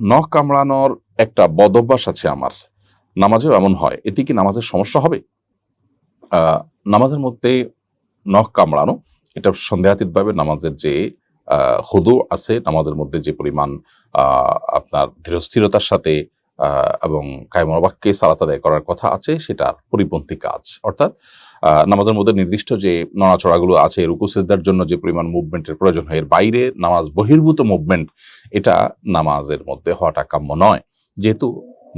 নখ কামড়ানোর একটা বদভ্যাস আছে আমার। নামাজেও এমন হয়। এতে কি নামাজের সমস্যা হবে? নামাজের মধ্যে নখ কামড়ানো, এটা সন্দেহাতীতভাবে নামাজের যে হুদু আছে, নামাজের মধ্যে যে পরিমাণ আপনার ধীরস্থিরতার সাথে এবং কায়মনোবাক্যে সালাত আদায় করার কথা আছে, সেটার পরিপন্থী কাজ। অর্থাৎ নামাজের মধ্যে নির্দিষ্ট যে নড়াচড়াগুলো আছে, রুকু, সেজদার জন্য যে পরিমাণ মুভমেন্টের প্রয়োজন হয়, এর বাইরে নামাজ বহির্ভূত মুভমেন্ট এটা নামাজের মধ্যে হওয়াটা কাম্য নয়। যেহেতু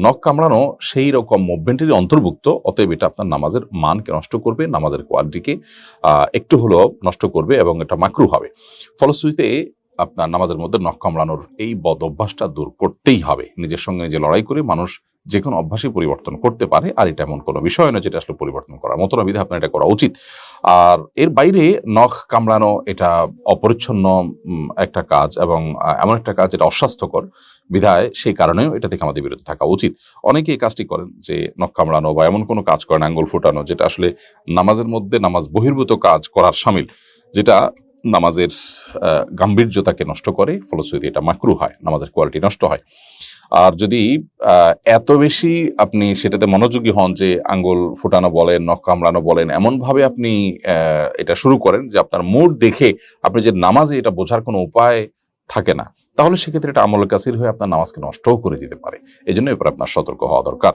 নখ কামড়ানো সেই রকম মুভমেন্টেরই অন্তর্ভুক্ত, অতএব এটা আপনার নামাজের মানকে নষ্ট করবে, নামাজের কোয়ালিটিকে একটু হলেও নষ্ট করবে এবং এটা মাকরু হবে। ফলশ্রুতিতে আপনার নামাজের মধ্যে নখ কামড়ানোর এই বদ অভ্যাসটা দূর করতেই হবে। নিজের সঙ্গে নিজে লড়াই করে মানুষ যে কোনো অভ্যাসই পরিবর্তন করতে পারে, আর এটা এমন কোনো বিষয় নয় যেটা আসলে পরিবর্তন করার মতো না। বিধে আপনার এটা করা উচিত। আর এর বাইরে নখ কামড়ানো এটা অপরিচ্ছন্ন একটা কাজ এবং এমন একটা কাজ যেটা অস্বাস্থ্যকর। বিধায় সেই কারণেও এটা থেকে আমাদের বিরত থাকা উচিত। অনেকে এই কাজটি করেন যে নখ কামড়ানো বা এমন কোনো কাজ করেন আঙ্গুল ফুটানো, যেটা আসলে নামাজের মধ্যে নামাজ বহির্ভূত কাজ করার সামিল, যেটা নামাজের গাম্ভীর্যতাকে নষ্ট করে ফলশ্রুতি এটা মাকরু হয়, নামাজের কোয়ালিটি নষ্ট হয়। আর যদি এত বেশি আপনি সেটাতে মনোযোগী হন যে আঙ্গুল ফুটানো বলেন, নখ কামড়ানো বলেন, এমনভাবে আপনি এটা শুরু করেন যে আপনার মুড দেখে আপনি যে নামাজে এটা বোঝার কোনো উপায় থাকে না, তাহলে সেক্ষেত্রে এটা আমল কাসির হয়ে আপনার নামাজকে নষ্টও করে দিতে পারে। এই জন্য এরপর আপনার সতর্ক হওয়া দরকার।